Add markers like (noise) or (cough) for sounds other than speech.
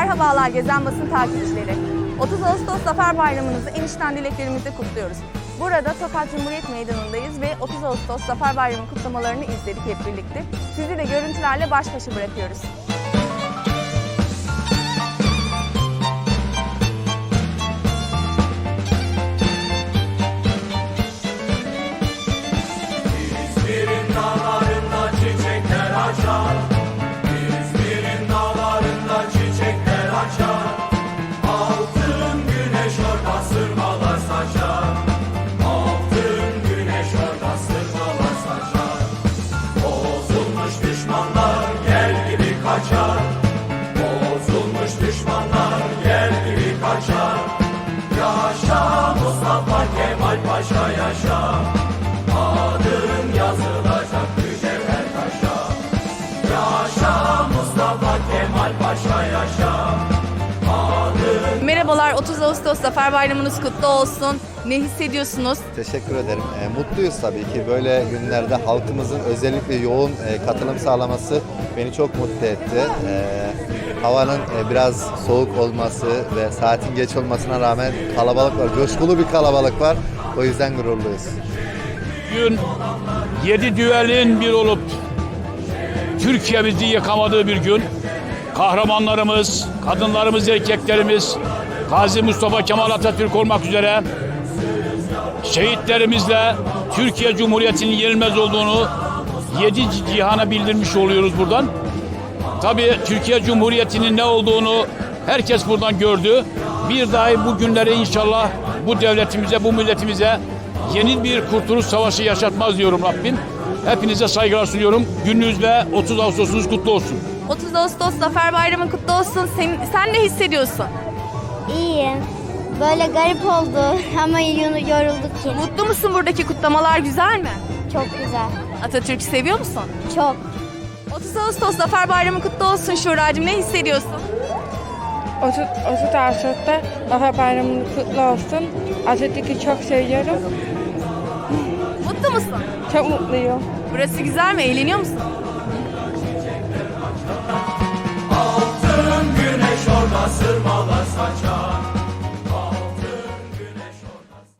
Merhabalar Gezen Basın takipçileri. 30 Ağustos Zafer Bayramınızı en içten dileklerimizle kutluyoruz. Burada Tokat Cumhuriyet Meydanı'ndayız ve 30 Ağustos Zafer Bayramı kutlamalarını izledik hep birlikte. Sizi de görüntülerle baş başa bırakıyoruz. Russia. Merhabalar 30 Ağustos Zafer Bayramınız kutlu olsun. Ne hissediyorsunuz? Teşekkür ederim. E, mutluyuz tabii ki. Böyle günlerde halkımızın özellikle yoğun e, katılım sağlaması beni çok mutlu etti. E, havanın e, biraz soğuk olması ve saatin geç olmasına rağmen kalabalık var. Coşkulu bir kalabalık var. O yüzden gururluyuz. Bugün yedi düelin bir olup Türkiye'mizi yıkamadığı bir gün. Kahramanlarımız, kadınlarımız, erkeklerimiz, Gazi Mustafa Kemal Atatürk olmak üzere şehitlerimizle Türkiye Cumhuriyeti'nin yenilmez olduğunu yedi cihana bildirmiş oluyoruz buradan. Tabii Türkiye Cumhuriyeti'nin ne olduğunu herkes buradan gördü. Bir dahi bu günleri inşallah bu devletimize, bu milletimize yeni bir kurtuluş savaşı yaşatmaz diyorum Rabbim. Hepinize saygılar sunuyorum. Gününüz ve 30 Ağustos'unuz kutlu olsun. 30 Ağustos Zafer Bayramı kutlu olsun. Sen, sen ne hissediyorsun? İyiyim. Böyle garip oldu (laughs) ama yor- yorulduk yine. Mutlu musun buradaki kutlamalar güzel mi? Çok güzel. Atatürk'ü seviyor musun? Çok. 30 Ağustos Zafer Bayramı kutlu olsun Şuracığım. Ne hissediyorsun? 30, 30 Ağustos'ta Zafer Bayramınız kutlu olsun. Atatürk'ü çok seviyorum. Mutlu musun? Çok mutluyum. Burası güzel mi? Eğleniyor musun?